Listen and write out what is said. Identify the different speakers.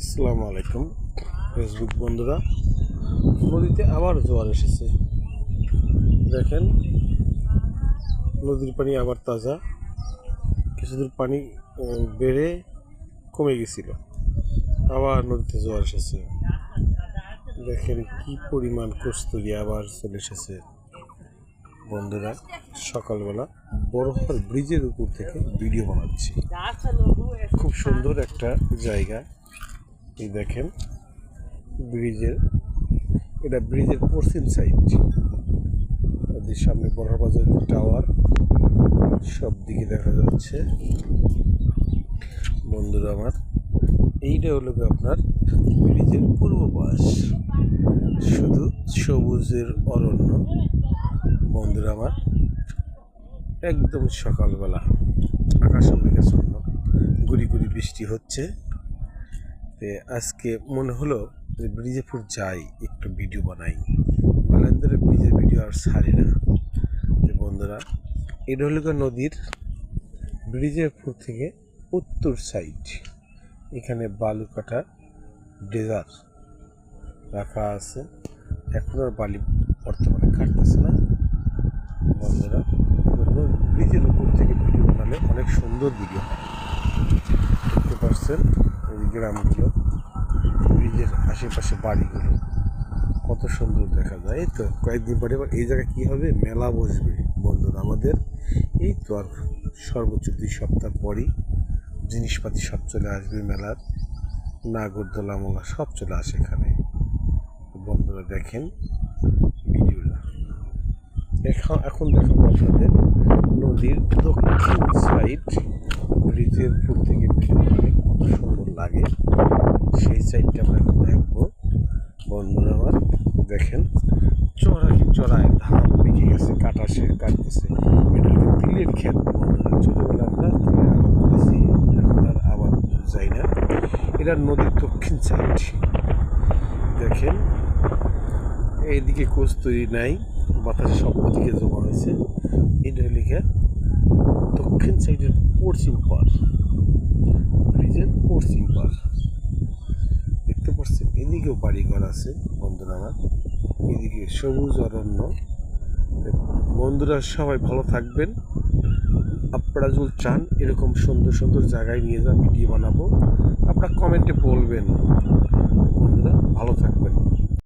Speaker 1: আসসালামু আলাইকুম, ফেসবুক বন্ধুরা। নদীতে আবার জোয়ার এসেছে। দেখেন, নদীর পানি আবার তাজা। কিছুদূর পানি বেড়ে কমে গেছিল। আবার নদীতে জোয়ার এসেছে। দেখেন কি পরিমাণ কস্তুরি আবার চলে এসেছে। বন্ধুরা, সকালবেলা বরফার ব্রিজের উপর থেকে ভিডিও বানাচ্ছি। খুব সুন্দর একটা জায়গা। এই দেখেন, ব্রিজের, এটা ব্রিজের পশ্চিম সাইড এদের সামনে বড়বাজার টাওয়ার সব দিকে দেখা যাচ্ছে। বন্ধুরা আমার, এইটা হলো আপনার ব্রিজের পূর্ব পাশ। শুধু সবুজের অরণ্য। বন্ধুরা আমার, একদম সকালবেলা আকাশে মেঘাচ্ছন্ন গুড়ি গুড়ি বৃষ্টি হচ্ছে। আজকে মনে হলো যে ব্রিজেপুর যাই, একটু ভিডিও বানাই। ধরে ব্রিজের ভিডিও আর ছাড়ি না। বন্ধুরা গিয়ে নদীর ব্রিজেপুর থেকে উত্তর সাইড এখানে বালু কাটা ডেজার রাখা আছে। এখন আর বালি বর্তমানে কাটতেছে না। বন্ধুরা ব্রিজের উপর থেকে ভিডিও বানালে অনেক সুন্দর ভিডিও হয়। দেখতে পাচ্ছেন? গ্রামগুলো, ব্রিজের আশেপাশে বাড়িগুলো। কত সুন্দর দেখা যায়, এই তো। কয়েকদিন পরে এবার এই জায়গায় কী হবে? মেলা বসবে বন্ধুরা আমাদের। এই তো আর সর্বোচ্চ দুই সপ্তাহ পরই জিনিসপাতি সব চলে আসবে মেলার। নাগরদোলা মোলা সব চলে আসে এখানে। বন্ধুরা দেখেন ভিডিওটা। এখন এখন দেখাবো আপনাদের নদীর দক্ষিণ সাইড ব্রিজের উপর থেকে ভিডিও বানালে কত সুন্দর লাগে সেই সাইডটা আমরা এখন দেখব। বন্ধুরা আমার, দেখেন। চড়া চড়াই চড়ায় ধান পেকে গেছে, কাটা সে কাটতেছে। এটা তিলের ক্ষেত বন্ধুরা। ছোটোবেলা আমরা তিলের আবাদ করেছি আর আবাদ যাই না। এটা নদীর দক্ষিণ সাইড দেখেন, এইদিকে কস্তুরি নাই, বাতাসে সব দিকে জমা হয়েছে। এটা লিখে দক্ষিণ সাইডের পশ্চিম পার ব্রিজের পশ্চিম পার দেখতে পাচ্ছেন এদিকেও বাড়িঘর আছে বন্ধুরা আমার এদিকে সবুজ অরণ্য। বন্ধুরা সবাই ভালো থাকবেন। আপনারা যদি চান, এরকম সুন্দর সুন্দর জায়গায় নিয়ে যান, ভিডিও বানাবো, আপনারা কমেন্টে বলবেন। বন্ধুরা, ভালো থাকবেন।